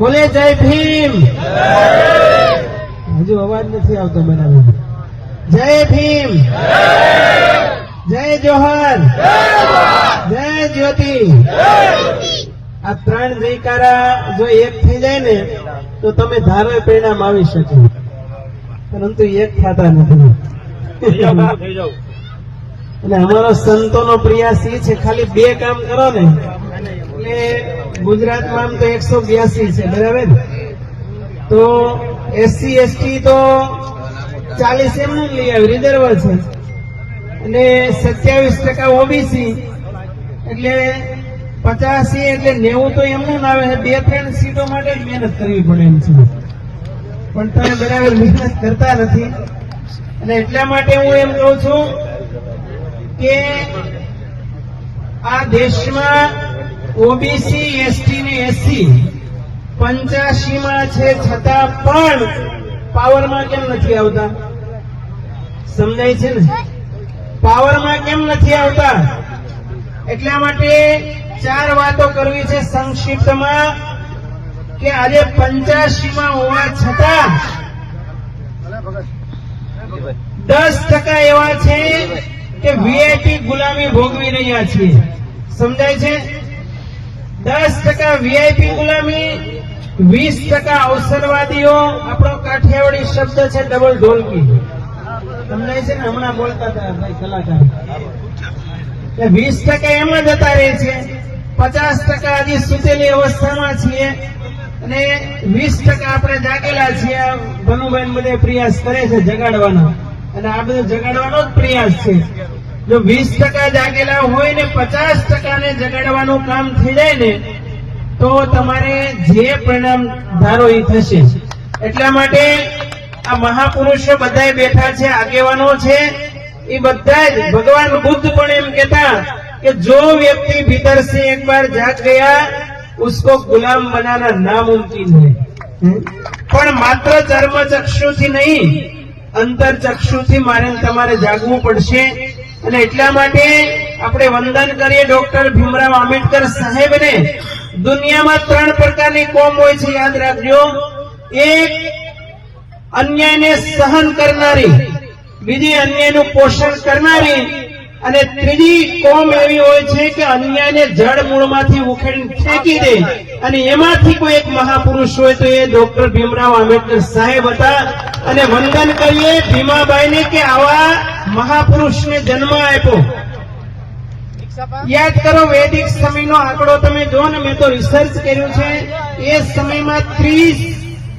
બોલે જય ભીમ. હજુ અવાજ નથી આવતો બરાબર જય ભીમ. જય જોહર. જય જ્યોતિ. આ ત્રણ જયકારા જો એક થઈ જાય ને, તો તમે ધારો પરિણામ આવી શકે. પરંતુ એક થતા નથી. અને અમારો સંતોનો પ્રયાસ એ છે, ખાલી બે કામ કરો ને. એટલે ગુજરાતમાં તો એકસો બ્યાસી છે, બરાબર? તો એસસી, એસટી તો ચાલીસ એમનું લઈ આવ્યું, રિઝર્વ છે. અને સત્યાવીસ ટકા ઓબીસી, એટલે પચાસી એટલે નેવું તો એમનું ના આવે બે, ત્રણ સીટો માટે જ મહેનત કરવી પડે એમ છે. પણ તમે બરાબર મહેનત કરતા નથી. અને એટલા માટે હું એમ કહું છું કે આ દેશમાં ઓબીસી, એસટી ને એસસી પંચ્યાસી માં છે, છતાં પણ પાવરમાં કેમ નથી આવતા? સમજાય છે ને? પાવરમાં કેમ નથી આવતા? એટલા માટે ચાર વાતો કરવી છે સંક્ષિપ્તમાં કે આજે પંચ્યાસી માં હોવા છતાં દસ ટકા એવા છે કે વીઆઈપી ગુલામી ભોગવી રહ્યા છીએ. સમજાય છે? દસ ટકા વીઆઈપી ગુલામી, વીસ ટકા અવસરવાદીઓ, આપણો કાઠિયાવાડી શબ્દ છે ડબલ ઢોલકી. તમને છે ને હમણાં બોલતા હતા, ભાઈ, કલાકાર. વીસ ટકા એમ જ હતા રહે છે. પચાસ ટકા હજી સૂતેલી અવસ્થામાં છીએ. અને વીસ ટકા આપણે જાગેલા છીએ. ભનુભાઈ બધે પ્રયાસ કરે છે જગાડવાનો. અને આ બધો જગાડવાનો જ પ્રયાસ છે. જો વીસ ટકા જાગેલા હોય ને પચાસ ટકાને જગાડવાનું કામ થઈ જાય ને, તો તમારે જે પરિણામ ધારો એ થશે. એટલા માટે આ મહાપુરુષો બધા બેઠા છે, આગેવાનો છે એ બધા જ ભગવાન બુદ્ધ પણ એમ કેતા કે જો વ્યક્તિ ભીતર સે એક વાર જાગ ગયા, ઉસકો ગુલામ બનાના નામુમકિન હે. પણ માત્ર ચર્મ ચક્ષુથી નહીં અંતર ચક્ષુથી મારે તમારે જાગવું પડશે. અને એટલા માટે આપણે વંદન કરીએ ડોક્ટર ભીમરાવ આંબેડકર સાહેબને. દુનિયામાં ત્રણ પ્રકારની કોમ હોય છે, યાદ રાખજો. એક, અન્યાયને સહન કરનારી, બીજી અન્યાયનું પોષણ કરનારી, અને ત્રીજી કોમ એવી હોય છે કે અન્યાયને જડ મૂળમાંથી ઉખેડી ફેંકી દે. અને એમાંથી કોઈ એક મહાપુરુષ હોય તો એ ડોક્ટર ભીમરાવ આંબેડકર સાહેબ હતા. અને વંદન કરીએ ભીમાબાઈને કે આવા મહાપુરુષને જન્મ આપ્યો. યાદ કરો, વૈદિક સમયનો આંકડો તમે જો ને, મેં તો રિસર્ચ કર્યું છે, એ સમયમાં ત્રીસ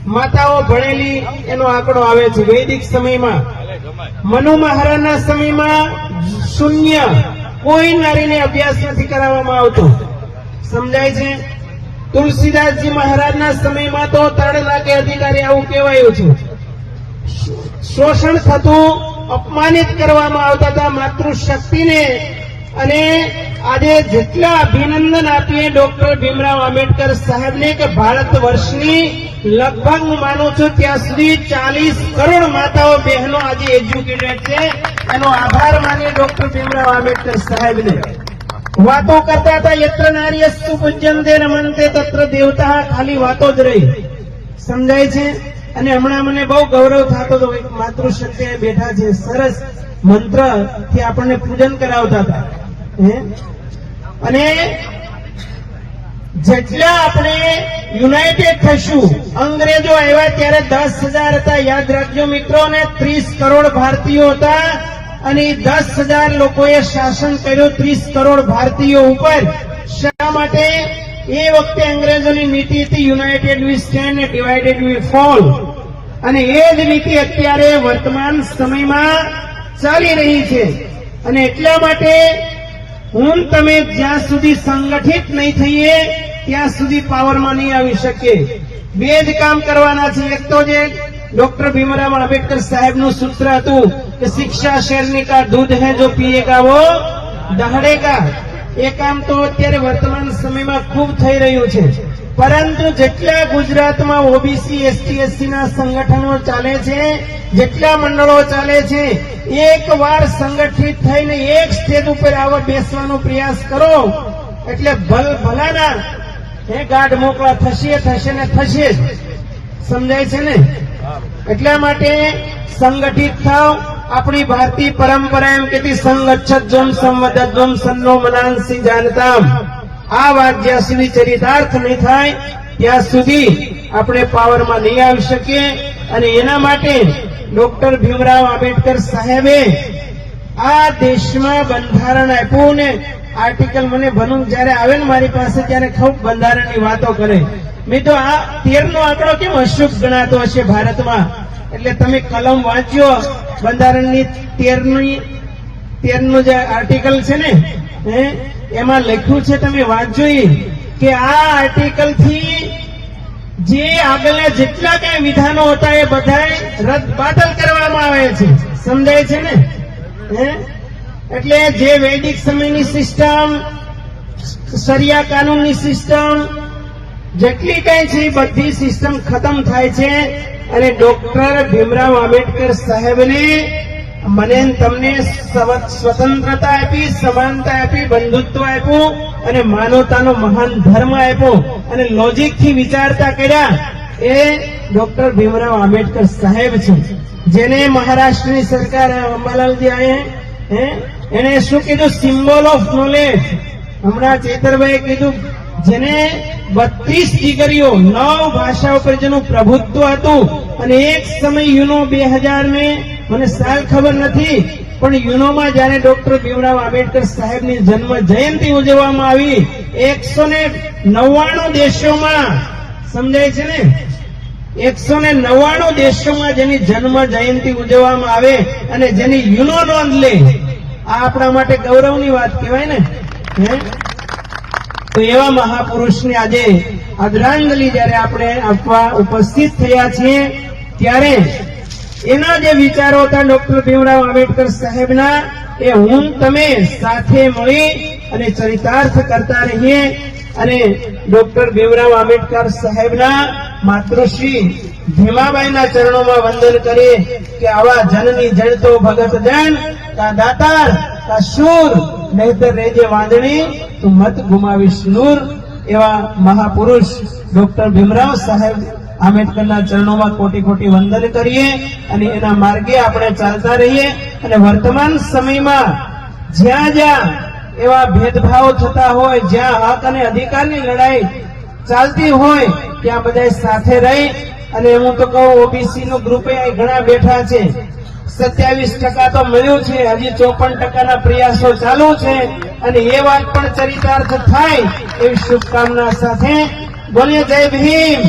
માતાઓ ભણેલી એનો આંકડો આવે છે, વૈદિક સમયમાં. મનુ મહારાજના સમયમાં શૂન્ય. કોઈ નારીને અભ્યાસ નથી કરાવવામાં આવતો. સમજાય છે? તુલસીદાસજી મહારાજના સમયમાં તો ત્રણ લાખે અધિકારી આવું કહેવાયું છે. શોષણ થતું અપમાનિત કરવામાં આવતા હતા માતૃશક્તિને. અને આજે જેટલા અભિનંદન આપીએ ડોક્ટર ભીમરાવ આંબેડકર સાહેબને કે ભારત વર્ષની લગભગ હું માનું છું ત્યાં સુધી ચાલીસ કરોડ માતાઓ બહેનો આજે એજ્યુકેટેડ છે. એનો આભાર માનીએ ડોક્ટર ભીમરાવ આંબેડકર સાહેબને. વાતો કરતા હતા યત્ર નાર્યસ્તુ પૂજ્યંતે રમંતે તત્ર દેવતા, ખાલી વાતો જ રહી. સમજાય છે? અને હમણાં મને બહુ ગૌરવ થતો હતો એક માતૃશક્તિ બેઠા છે. સરસ મંત્રથી આપણને પૂજન કરાવતા હતા? અને જેટલા આપણે યુનાઇટેડ થશું અંગ્રેજો આવ્યા ત્યારે દસ હજાર હતા. યાદ રાખજો મિત્રો ને ત્રીસ કરોડ ભારતીયો હતા. અને દસ હજાર લોકોએ શાસન કર્યું ત્રીસ કરોડ ભારતીયો ઉપર. શા માટે? એ વખતે અંગ્રેજોની નીતિ હતી united we stand divided we fall અને એ જ નીતિ અત્યારે વર્તમાન સમયમાં ચાલી રહી છે. અને એટલા માટે હું તમે જ્યાં સુધી સંગઠિત નહીં થઈએ, ત્યાં સુધી પાવરમાં નહીં આવી શકીએ. બે જ કામ કરવાના છે. એક તો જે ડોક્ટર ભીમરાવ આંબેડકર સાહેબનું સૂત્ર હતું કે શિક્ષા શેરની કા દૂધ હે જો પીએગા વો દહડેગા? એ કામ તો અત્યારે વર્તમાન સમયમાં ખૂબ થઈ રહ્યું છે. પરંતુ જેટલા ગુજરાતમાં ઓબીસી એસટી એસસીના સંગઠનો ચાલે છે જેટલા મંડળો ચાલે છે એક વાર સંગઠિત થઈને એક સ્ટેજ ઉપર આવા બેસવાનો પ્રયાસ કરો એટલે ભલ ભલાના હે ગાઢ મોકળા થશે થશે ને થશે જ. સમજાય છે ને? એટલા માટે સંગઠિત થાવ આપણી ભારતીય પરંપરા એમ કેતી સંગચ્છમ સંવદમ સન્નો મનાંસી જાણતા આ વાત જ્યાં સુધી ચરિતાર્થ નહીં થાય, ત્યાં સુધી આપણે પાવરમાં નહીં આવી શકીએ. અને એના માટે ડોક્ટર ભીમરાવ આંબેડકર સાહેબે આ દેશમાં બંધારણ આપ્યું ને આર્ટિકલ મને ભનું જયારે આવે ને મારી પાસે ત્યારે ખૂબ બંધારણની વાતો કરે. મેં તો આ તેર નો આંકડો કેમ અશુભ ગણાતો હશે ભારતમાં? એટલે તમે કલમ વાંચ્યો બંધારણની તેરની તેરનું જે આર્ટિકલ છે ને હે, એમાં લખ્યું છે તમે વાંચો ઈ કે આ આર્ટિકલથી જે આગળના જેટલા કઈ વિધાનો હતા એ બધા રદ બાતલ કરવામાં આવે છે. સમજાય છે ને? હે? એટલે જે વૈદિક સમયની સિસ્ટમ સરિયા કાનૂનની સિસ્ટમ જેટલી કઈ છે બધી સિસ્ટમ ખતમ થાય છે. અને ડોક્ટર ભીમરાવ આંબેડકર સાહેબને મને તમને સ્વ- સ્વતંત્રતા આપી, સમાનતા આપી, બંધુત્વ આપ્યું અને માનવતાનો મહાન ધર્મ આપ્યો અને લોજિકથી વિચારતા કર્યા. એ ડોક્ટર ભીમરાવ આંબેડકર સાહેબ છે. જેને મહારાષ્ટ્રની સરકાર અંબાલાલજી આયે એને શું કીધું? સિમ્બોલ ઓફ નોલેજ હમણાં ચેતરભાઈએ કીધું, જેને બત્રીસ દીકરીઓ નવ ભાષા ઉપર જેનું પ્રભુત્વ હતું. અને એક સમય યુનો બે હજાર ને, મને સાલ ખબર નથી, પણ યુનોમાં જયારે ડોક્ટર ભીમરાવ આંબેડકર સાહેબની જન્મ જયંતિ ઉજવવામાં આવી, એકસો ને નવ્વાણું દેશોમાં, સમજાય છે ને? એકસો ને નવ્વાણું દેશોમાં જેની જન્મ જયંતિ ઉજવવામાં આવે અને જેની યુનો નોંધ લે. આ આપણા માટે ગૌરવની વાત કહેવાય ને? હે? તો એવા મહાપુરુષને આજે આદરાંજલિ જ્યારે આપણે આપવા ઉપસ્થિત થયા છીએ, ત્યારે એના જે વિચારો હતા ડોક્ટર ભીમરાવ આંબેડકર સાહેબના, એ હું તમે સાથે મળી અને ચરિતાર્થ કરતા રહીએ અને ડોક્ટર ભીમરાવ આંબેડકર સાહેબના માતૃશ્રી ભીમાબાઈના ચરણોમાં વંદન કરીએ કે આવા જનની જણ તો ભગત જન, કા દાતાર, કા શૂર નહીતર રેજે વાંદણી, તું મત ગુમાવીશ નૂર, એવા મહાપુરુષ ડોક્ટર ભીમરાવ સાહેબ આંબેડકરના ચરણોમાં કોટી કોટી વંદન કરીએ અને એના માર્ગે આપણે ચાલતા રહીએ અને વર્તમાન સમયમાં જ્યાં જ્યાં એવા ભેદભાવ થતા હોય, જ્યાં હક અને અધિકારની લડાઈ ચાલતી હોય, ત્યાં બધા સાથે રહી અને હું તો કહું ઓબીસી નું ગ્રુપે ઘણા બેઠા છે. સત્યાવીસ ટકા તો મળ્યું છે. હજી ચોપન ટકાના પ્રયાસો ચાલુ છે અને એ વાત પણ ચરિતાર્થ થાય એવી શુભકામના સાથે બોલીએ. જય ભીમ.